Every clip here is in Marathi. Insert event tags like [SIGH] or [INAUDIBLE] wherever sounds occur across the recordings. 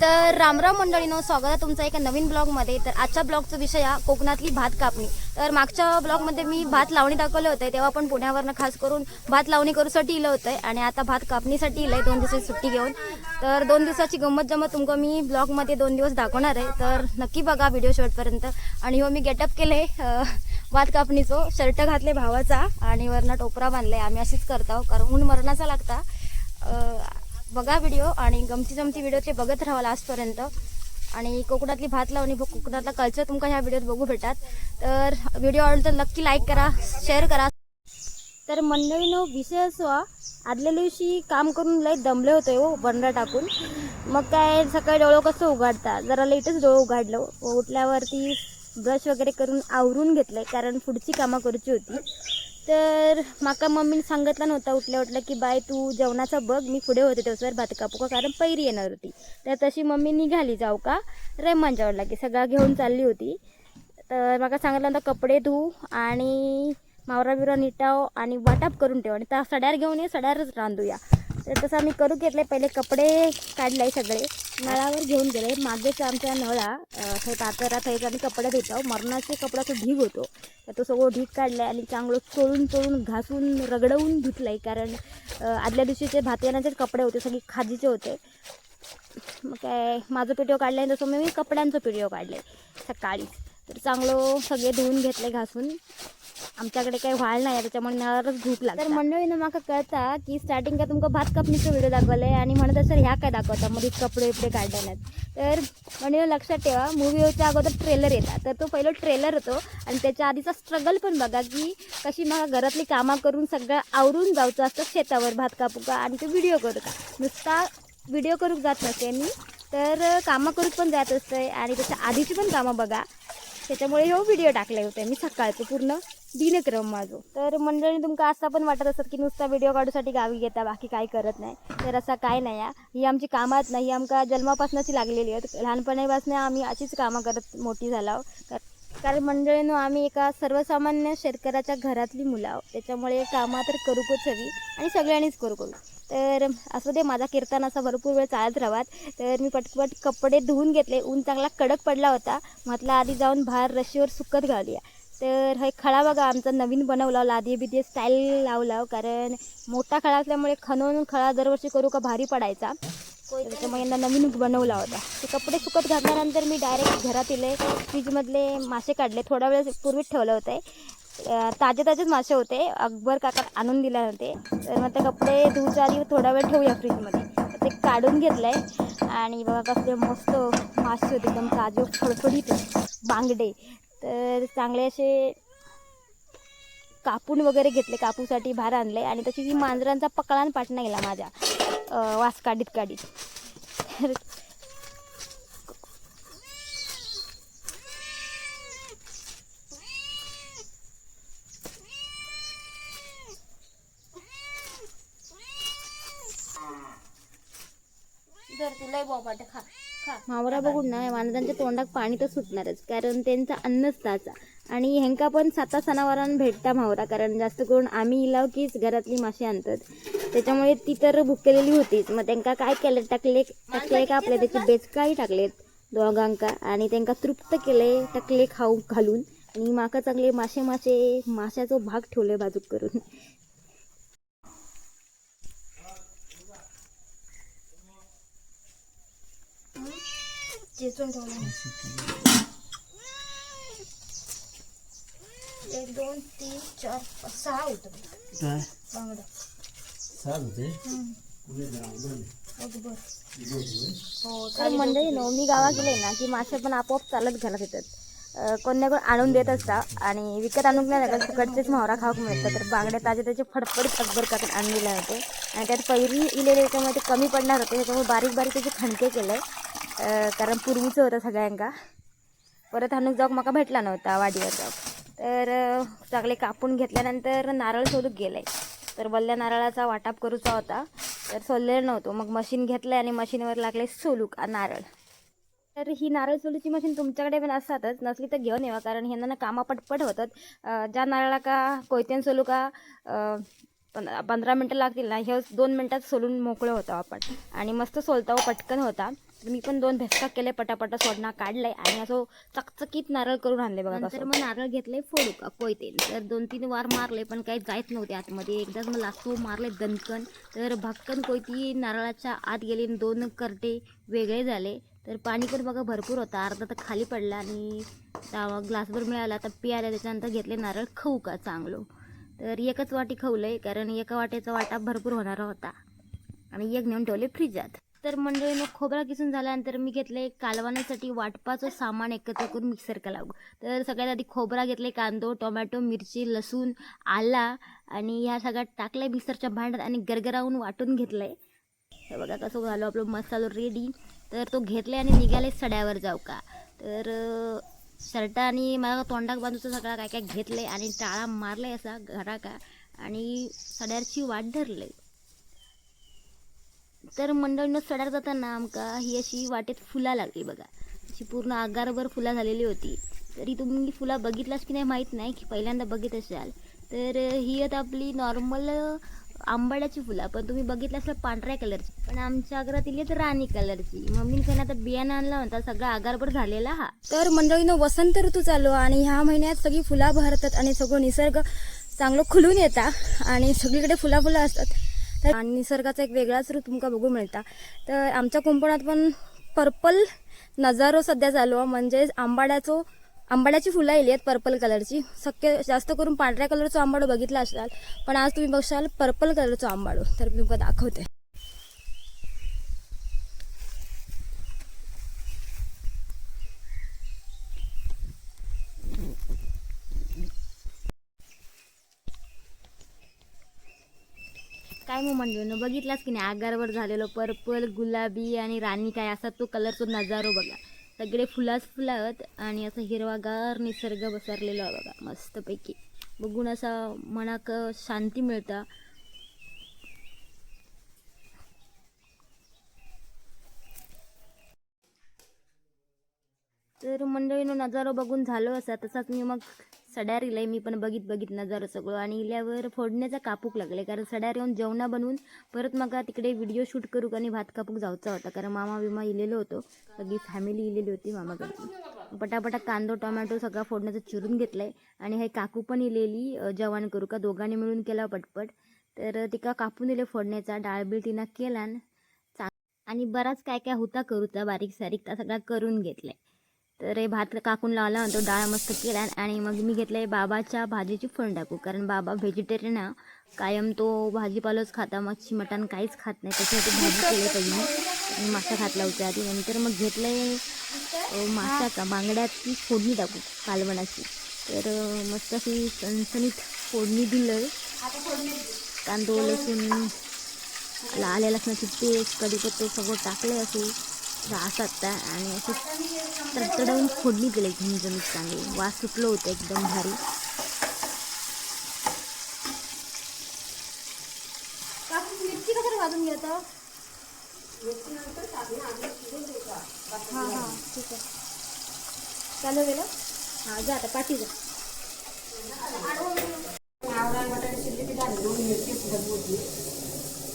तर रामराम मंडळीनो स्वागत आहे तुमचा एका नवीन ब्लॉगमध्ये. तर आजच्या ब्लॉगचा विषय हा कोकणातली भात कापणी. तर मागच्या ब्लॉगमध्ये मी भात लावणी दाखवले होते तेव्हा पण पुण्यावरनं खास करून भात लावणी करूसाठी इलं होतं आणि आता भात कापणीसाठी इलं आहे दोन दिवसाची सुट्टी घेऊन. तर दोन दिवसाची गंमत जमत तुमका मी ब्लॉगमध्ये दोन दिवस दाखवणार आहे. तर नक्की बघा व्हिडिओ शेवटपर्यंत. आणि हो मी गेटअप केले भात कापणीचो. शर्ट घातले भावाचा आणि वरनं टोपरा बांधले. आम्ही अशीच करतो कारण ऊन मरणाचा लागता. बघा व्हिडिओ आणि गमती जमती व्हिडिओतले बघत राहा लास्टपर्यंत. आणि कोकणातली भात लावणी कोकणातला कल्चर तुमका ह्या व्हिडिओत बघू भेटतात तर व्हिडिओ आवडला तर नक्की लाईक करा शेअर करा. तर मंडळीनं विषय असो आदल्या दिवशी काम करून लय दमले होते हो बंडा टाकून. मग काय सकाळी डोळं कसं उघडता? जरा लेटच डोळं उघडलं हो. उठल्यावरती ब्रश वगैरे करून आवरून घेतलं कारण पुढची कामं करूची होती. तर माका मम्मीने सांगितलं नव्हतं उठल्या उठल्या की बाय तू जेवणाचा बघ मी पुढे होते तेव्हा भात कापू का? कारण पैरी येणार होती. तर तशी मम्मी निघाली जाऊ का? रेमांच्यावरला की सगळा घेऊन चालली होती. तर माका सांगितलं नंतर कपडे धू आणि मावरा बिवरा निटाव आणि वाटाप करून ठेव आणि त्या सड्यार घेऊन ये सड्यारच रांधूया. तर तसं आम्ही करू घेतले पहिले कपडे काढले सगळे. नळावर घेऊन गेले. मागेच आमच्या नळा थंय पातरा थंयच आम्ही कपडे धुतो. मरणाचे कपड्याचा ढीग होतो. तर तो सगळं ढीग काढला आणि चांगलं चोळून चोळून घासून रगडवून धुतलंय. कारण आदल्या दिवशीचे भातियानाचेच कपडे होते सगळे खाजीचे होते. मग काय माझं व्हिडिओ काढलाय तसं मी कपड्यांचं पिडिओ काढलं आहे सकाळी तर चांगलं सगळे धुवून घेतले घासून. आमच्याकडे काही व्हाळ नाही आहे, त्याच्यामुळे नळावरच भूक लागते. तर मंडळीनं माका कळता की स्टार्टिंग का तुमका भात कापणीचा व्हिडिओ दाखवलाय आणि म्हणत सर ह्या काय दाखवता? मध्ये कपडे इपडे काढले नाहीत तर मंडळी लक्षात ठेवा मूवीच्या अगोदर ट्रेलर येतात. तर तो पहिला ट्रेलर होतो आणि त्याच्या आधीचा स्ट्रगल पण बघा की कशी मला घरातली कामं करून सगळं आवरून जायचं असतं शेतावर भात कापू का आणि तो व्हिडिओ करू का नुसता व्हिडिओ करूक जात नसते मी तर कामं करूक पण जात असते आणि त्याच्या आधीची पण कामं बघा. त्याच्यामुळे हो व्हिडिओ टाकले होते मी सकाळचं पूर्ण. दिनक्रम माझं. तर मंडळी तुमका असं पण वाटत असत की नुसता व्हिडिओ काढूसाठी गावी घेता बाकी काही करत नाही. तर असा काय नाही आहे ही आमची कामात नाही ही आमका जन्मापासूनची लागलेली आहेत. लहानपणापासून आम्ही अशीच कामं करत मोठी झालो कारण मंडळीनं आम्ही एका सर्वसामान्य शेतकऱ्याच्या घरातली मुलं आहोत. त्याच्यामुळे कामं तर करूकच हवी आणि सगळ्यांनीच करू करू. तर असं दे माझा कीर्तन असा भरपूर वेळ चालत राहात. तर मी पटपट कपडे धुवून घेतले. ऊन चांगला कडक पडला होता. म्हटलं आधी जाऊन बाहेर रशीवर सुकत घालूया. तर हे खळा बघा आमचा नवीन बनवला लादी बिदी स्टाईल लावला हो. कारण मोठा खळा असल्यामुळे खणून खळा दरवर्षी करू का भारी पडायचा. त्याच्यामुळे यांना नवीन बनवला होता. ते कपडे सुकत घातल्यानंतर मी डायरेक्ट घरात येले फ्रीजमधले मासे काढले. थोडा वेळ पूर्वीच ठेवलं होतं. ताजे ताजेच मासे होते. अकबर काका आणून दिले होते. तर मग ते कपडे धुवच्या आधी थोडा वेळ ठेवूया फ्रीजमध्ये. ते काढून घेतलंय. आणि बघा कसले मस्त मासे होते. एकदम ताजे फडफडीत बांगडे. तर चांगले असे कापून वगैरे घेतले. कापूसाठी बाहेर आणले. आणि तशी जी मांजरांचा पकळान पाटणा गेला माझ्या वास काढीत काढीत तर बघून ना तोंडात पाणी तर सुटणारच कारण त्यांचा अन्नच ताचा आणि ह्यांका पण साता सणावारान भेटता मावरा कारण जास्त करून आम्ही इलाव कीच घरातली मासे आणतात. त्याच्यामुळे ती तर भुकेलेली होतीच. मग त्यांका काय केलं टाकले टाकले का आपल्या त्याचे बेचकाही टाकलेत? दोघांका. आणि त्यांका तृप्त केले टाकले खाऊ घालून. आणि माका चांगले मासे मासे माशाचो भाग ठेवले बाजूक करून. चेचून ठेवलं एक दोन तीन चार पाच सहा होतं काय? बांगडं. सात होते? अगबर हो नो मी गावा गेले ना की मासे पण आपोआप चालत घालत येतात. कोण ना कोण आणून देत असता आणि विकत आणून नाही लागत तिकडचेच महावरा खाऊक मिळतात. तर बांगड्या ताजे त्याचे फडफडीत अकबर काकत आणलेले होते आणि त्यात पैरी इलेले त्याच्यामुळे ते कमी पडणार होते त्याच्यामुळे बारीक बारीक त्याचे खणके केले. कारण पूर्वीचं होतं सगळ्यांका. परत हाणूक जाऊक म्हाका भेटला नव्हता वाडीवर जाऊक तर चांगले कापून घेतल्यानंतर नारळ सोलूक गेले तर वल्ल्या नारळाचा वाटाप करूचा होता. तर सोललेलं नव्हतं. मग मशीन घेतलं आणि मशीनवर लागले सोलूक नारळ. तर ही नारळ सोलूची मशीन तुमच्याकडे पण असतातच. नसली तर घेऊन येवा कारण ह्यांना ना कामा पटपट होतात. ज्या नारळा का कोयत्यान सोलू का पंधरा मिनटं लागतील ना हे दोन मिनटात सोलून मोकळं होतो आपण. आणि मस्त सोलता पटकन होता. मी पण दोन भेसका केले पटापटा सोडणा काढलाय आणि असं चकचकीत नारळ करून आणले बघा नंतर मग नारळ घेतले फोडू का? कोयते तर दोन तीन वार मारले पण काही जायच नव्हते आतमध्ये. एकदाच मग लासू मारले दणकन. तर भक्कन कोयती नारळाच्या आत गेली आणि दोन करटे वेगळे झाले. तर पाणी पण बघा भरपूर होता. अर्धा तर खाली पडला आणि ग्लासभर मिळाला. तर पियाला त्याच्यानंतर घेतले नारळ. खाऊ का? चांगलो. तर एकच वाटी खावलंय कारण एका वाट्याचा वाटा भरपूर होणार होता. आणि एक नेऊन ठेवले फ्रीजात. तर मंडळीनं खोबरा किसून झाल्यानंतर मी घेतले कालवण्यासाठी वाटपाचं सामान एकत्र करून मिक्सर लागू तर सगळ्यात आधी खोबरा घेतले कांदो टोमॅटो मिरची लसूण आला आणि ह्या सगळ्यात आहे मिक्सरच्या भांड्यात आणि गरगरावून वाटून घेतलंय हे बघा कसं झालं आपलं मसालो रेडी तर तो घेतले आणि निघाले सड्यावर जाऊ का. तर शर्ट आणि मला तोंडाक बांधूचं सगळं काय काय घेतलंय आणि टाळा मारलाय असा घरा का आणि सड्याची वाट धरले. तर मंडळीनं सड्यार जाताना आमका ही अशी वाटेत फुला लागली बघा. अशी पूर्ण आगारभर फुला झालेली होती. तरी तुम्ही फुला बघितलास की नाही माहीत नाही की पहिल्यांदा बघित असाल. तर ही आता आपली नॉर्मल आंबाड्याची फुलं. पण तुम्ही बघितलं असलं पांढऱ्या कलरची पण आमच्या घरात तर राणी कलरची मम्मीने त्यांना आता बियाणं आणला होता सगळा आगारभर झालेला हा. तर मंडळीनं वसंत ऋतू चालू आणि ह्या महिन्यात सगळी फुला भरतात आणि सगळं निसर्ग चांगलं खुलून येतात आणि सगळीकडे फुला फुलं असतात. तर आणि निसर्गाचा एक वेगळाच रूप तुमका बघू मिळता. तर आमच्या कुंपणात पण पर्पल नजारो सध्या चालू आहे. म्हणजे आंबाड्याचो आंबाड्याची फुलं येली आहेत पर्पल कलरची. शक्य जास्त करून पांढऱ्या कलरचा आंबाडो बघितला असाल पण आज तुम्ही बघशाल पर्पल कलरचा आंबाडो. तर मी तुमका दाखवते. काय मग म्हणलो? बघितलास की नाही? आगारवर झालेलो पर्पल गुलाबी आणि राणी काय? असा तो कलरचा नजारो बघा. सगळे फुलाच फुलावत आणि असं हिरवागार निसर्ग बसरलेलो बघा मस्तपैकी. बघून असा मनाक शांती मिळता. तर मंडळीनं नजारो बघून झालो असा. तसाच मी मग सड्यार इलाय मी पण बघित बघित जरा सगळं. आणि इल्यावर फोडण्याचा कापूक लागले कारण सड्यार येऊन जेवणा बनवून परत मग तिकडे व्हिडिओ शूट करू आणि भात कापूक जाऊचा होता कारण मामा विमा इलेलो होतो. सगळी फॅमिली इलेली होती मामाकडची. पटापटा कांदो टोमॅटो सगळा फोडण्याचं चिरून घेतलंय. आणि हे काकू पण इलेली जेवण करू का? दोघांनी मिळून केला पटपट. तर तिका कापून दिले फोडण्याचा डाळबीळ तिनं केला आणि बराच काय काय होता करूचा बारीक सारीक त्या सगळा करून घेतलाय. तर हे भात काकून लावला तो डाळ मस्त केला आणि मग मी घेतलंय बाबाच्या भाजीची फोडणी टाकू. कारण बाबा व्हेजिटेरियन हा कायम तो भाजीपालोच खाता. मच्छी मटण काहीच खात नाही. त्याच्यासाठी भाजी केली पाहिजे मासा घातला होता आधी. नंतर मग घेतलंय आहे मासा का बांगड्याची फोडणी टाकू. कालवणाची. तर मस्त अशी सणसणीत फोडणी दिलं कांदो लसूण आल्या लसणाची पेस्ट कढीपत्ते सगळं टाकले असे. रासात आणि असे तडतडवून फोडणी दिली झणझणीत चांगली. वास सुटलं होतं एकदम भारी. मिरची कसं घेतं हां हां ठीक आहे. चालू गेलं हां जा आता पाठी जा.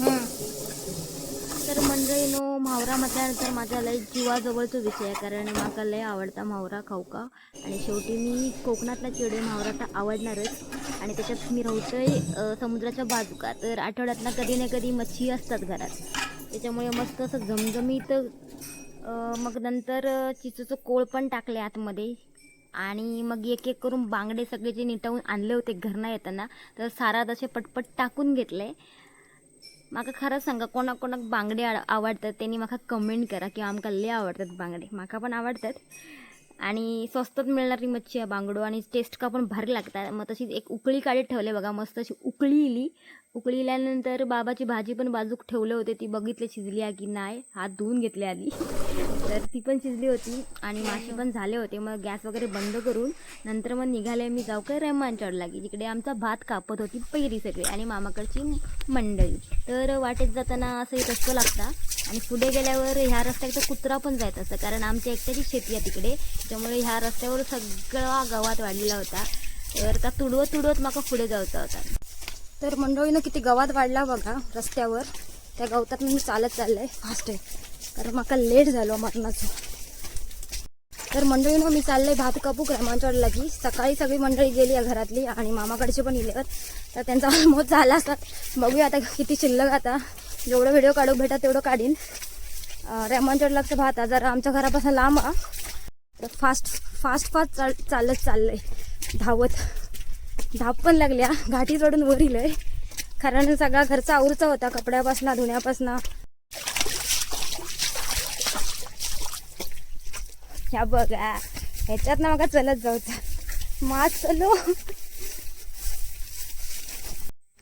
तर नो म्हावरा म्हटल्यानंतर माझ्या लय जीवाजवळचा विषय आहे कारण मला लय आवडता म्हावरा खाऊका. आणि शेवटी मी कोकणातला चिडे म्हावरा तर आवडणारच. आणि त्याच्यात मी राहतोय समुद्राच्या बाजूका. तर आठवड्यातनं कधी ना कधी मच्छी असतात घरात. त्याच्यामुळे मस्त असं झमझमीत मग नंतर चिचूचं कोळ पण टाकले आतमध्ये. आणि मग एक एक करून बांगडे सगळे जे निटवून आणले होते घरनं येताना. तर सारा तसे पटपट टाकून घेतले. म्हाका खरंच सांगा कोणाक कोणाक बांगडे आवडतात त्यांनी म्हाका कमेंट करा किंवा आमकां लय आवडतात बांगडे. म्हाका पण आवडतात. आणि स्वस्तात मिळणारी मच्छी आहे बांगडो आणि टेस्ट का पण भारी लागतात. मग तशीच एक उकळी काढत ठेवले बघा मस्त अशी उकळी इली. उकळील्यानंतर बाबाची भाजी पण बाजूक ठेवलं होते. ती बघितले शिजली आहे की नाही हात धुवून घेतले आधी. तर ती पण शिजली होती आणि मासे पण झाले होते. मग गॅस वगैरे बंद करून नंतर मग निघाले मी जाऊ काय रेमान चढला की तिकडे आमचा भात कापत होती पहिली सगळी आणि मामाकडची मंडळी. तर वाटेत जाताना असं एक रस्ता लागता आणि पुढे गेल्यावर ह्या रस्त्यावर तर कुत्रा पण जायचं असतं कारण आमच्या एकट्याची शेती आहे तिकडे. त्यामुळे ह्या रस्त्यावर सगळा गवात वाढलेला होता. तर त्या तुडवत तुडवत माका पुढे जायचा होता. तर मंडळीनं किती गवात वाढला बघा रस्त्यावर. त्या गवतात मी चालत चाललंय फास्ट आहे. कारण माका लेट झालो मरणाचं. तर मंडळीनं मी चाललंय भात कापू ग्रामांचडला की सकाळी सगळी मंडळी गेली आहे घरातली आणि मामाकडचे पण गेले तर त्यांचा [LAUGHS] ऑलमोस्ट झाला असतात बघूया आता किती शिल्लक आता. जेवढं व्हिडिओ काढू भेटा तेवढं काढीन. रेमांचडलाचं भात आहे जरा आमच्या घरापासून लांब आ तर फास्ट फास्ट फास्ट चाल चालत चाललंय. धावत. धाप पण लागल्या घाटी चढून वर इलंय कारण सगळा घरचा आवरचा होता कपड्यापासून धुण्यापासून. ह्या बघा ह्याच्यात ना मग चलत जाऊचा मात चलो.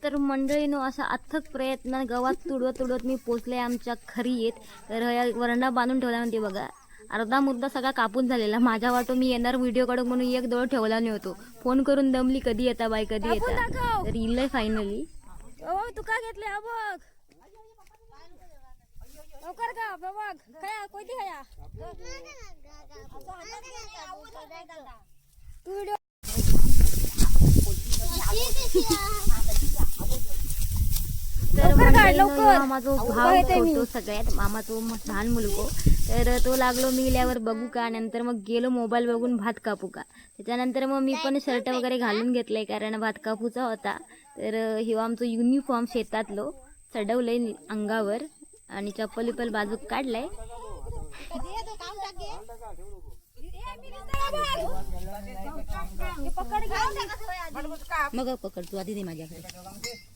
तर मंडळीनो असा अथक प्रयत्न गवात तुडवत तुडवत मी पोचले आमच्या खरी येत तर या वरंडा बांधून ठेवल्यामध्ये म्हणते बघा. अर्धा मुद्दा सगळा कापून झालेला. माझ्या वाटो मी येणार व्हिडिओ काढू म्हणून एक डोळ ठेवला नाही होतो. फोन करून दमली कधी येता बाई कधी येता. तर इलंय फायनली तू का घेतले बघ. लवकर का बघ. काय कोणती खाया? तू व्हिडिओ तर माझा भाव. होतो सगळ्यात मामा तो म- लहान मुलगो. तर तो लागलो मी गेल्यावर बघू का? नंतर मग गेलो मोबाईल बघून भात कापू का? त्याच्यानंतर मग मी पण शर्ट वगैरे घालून घेतलंय कारण भात कापूचा होता. तर ह्यो आमचं युनिफॉर्म शेतातलो चढवलंय अंगावर आणि चप्पल विप्पल बाजूक काढलाय. मग पकड तू आधी दे माझ्याकडे.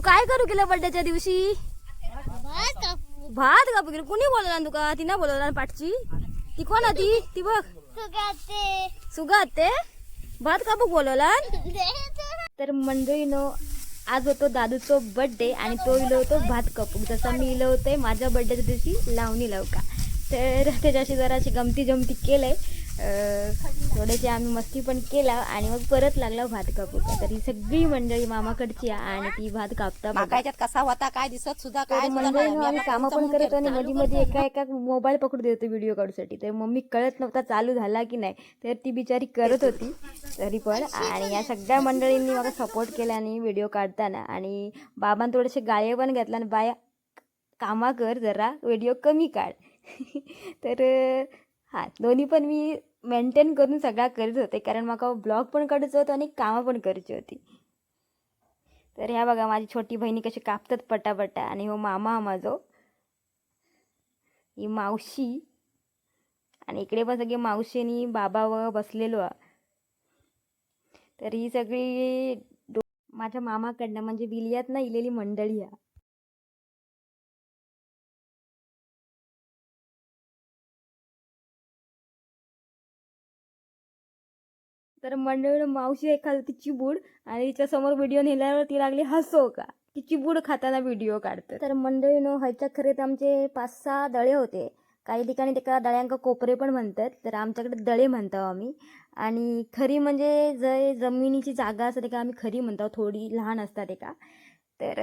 तू काय करू केलं बर्थडेच्या दिवशी? कापू. भात कापू केलं. कुणी बोलवला ना तुका? तिनं बोलवला ना पाठची. ती कोण आहे ती? ती बघ. सुगाते. सुगा ते भात कापूक बोलवला तर. मंडळीनो आज होतो दादूचो बर्थडे आणि तो इलो होतो भात कपूक जसा मी इलो होते माझ्या बर्थडेच्या दिवशी लावणी लावका तर त्याच्याशी जराशी गमती जमती केलंय. थोडेसे आम्ही मस्ती पण केला आणि मग परत लागला भात कापूक तर ही सगळी मंडळी मामाकडची आहे आणि ती भात कापता बघा. माका याच्यात कसा होता काय दिसत सुद्धा काय मंडळी आम्ही कामं पण करत आणि मध्ये मध्ये एका एका मोबाईल पकडून देतो व्हिडिओ काढूसाठी. तर मम्मी कळत नव्हता चालू झाला की नाही. तर ती बिचारी करत होती तरी पण. आणि या सगळ्या मंडळींनी मला सपोर्ट केला आणि व्हिडिओ काढताना. आणि बाबांनी थोडेसे गाळे पण घेतला आणि बाया कामा कर जरा व्हिडिओ कमी काढ. [LAUGHS] तर हां दोन्ही पण मी मेंटेन करून सगळा करीत होते. कारण म्हाका ब्लॉग पण काढूचं होतं आणि कामं पण करायची होती. तर ह्या बघा माझी छोटी बहिणी कशी कापतात पटापटा. आणि हो मामा हा माझो. ही मावशी. आणि इकडे पण सगळी मावशी आणि बाबा व बसलेलो हा तर ही सगळी माझ्या मामाकडनं म्हणजे विलियात ना इलेली मंडळी आहे तर मंडळ मावशी एक खाली तिची बूड आणि तिच्यासमोर व्हिडिओ नेल्यावर ती लागली हसो का? तिची बूड खाताना व्हिडिओ काढते. तर मंडळी नो ह्याच्या खरेत आमचे पाच सहा दळे होते. काही ठिकाणी त्याला दळ्यांका कोपरे पण म्हणतात. तर आमच्याकडे दळे म्हणतो आम्ही. आणि खरी म्हणजे जे जमिनीची जागा असते का आम्ही खरी म्हणतो. थोडी लहान असतात एका. तर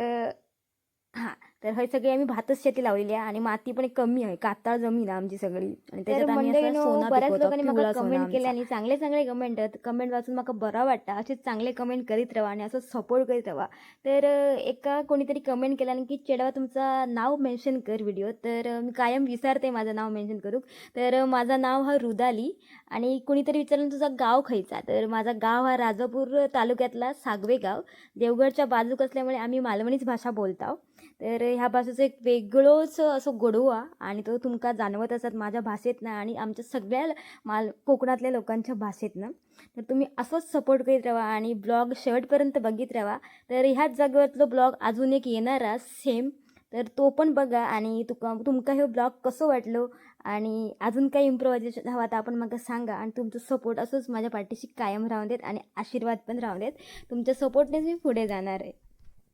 हां. तर हे सगळे आम्ही भातच शेती लावलेली आहे आणि माती पण कमी आहे काताळ जमीन आहे आमची सगळी. आणि त्याच्यात आम्ही असं सोना बऱ्याच लोकांनी कमेंट केले आणि चांगले चांगले कमेंट आहेत कमेंट वाचून मला बरं वाटतं. असेच चांगले कमेंट करीत राहा आणि असं सपोर्ट करीत राहा तर एका कोणीतरी कमेंट केला की चेडवा तुमचं नाव मेन्शन कर व्हिडिओ तर मी कायम विसरते माझं नाव मेन्शन करू. तर माझं नाव हा रुदाली आणि कोणीतरी विचारलं तुझा गाव खायचा? तर माझा गाव हा राजापूर तालुक्यातला सागवे गाव. देवगडच्या बाजूक असल्यामुळे आम्ही मालवणीच भाषा बोलतो तर ह्या भाषेचं एक वेगळंच असं गोडवा आणि तो तुमका जाणवत असत माझ्या भाषेतनं आणि आमच्या सगळ्या माल कोकणातल्या लोकांच्या भाषेतनं. तर तुम्ही असंच सपोर्ट करीत राहा आणि ब्लॉग शेवटपर्यंत बघित राहा. तर ह्याच जागेवरलो ब्लॉग अजून एक येणारा सेम तर तो पण बघा आणि तुका तुमका हे ब्लॉग कसं वाटलं आणि अजून काही इम्प्रोवायझेशन हवा तर आपण मला सांगा आणि तुमचं सपोर्ट असंच माझ्या पाठीशी कायम राहून देत आणि आशीर्वाद पण राहून देत. तुमच्या सपोर्टनेच मी पुढे जाणार आहे.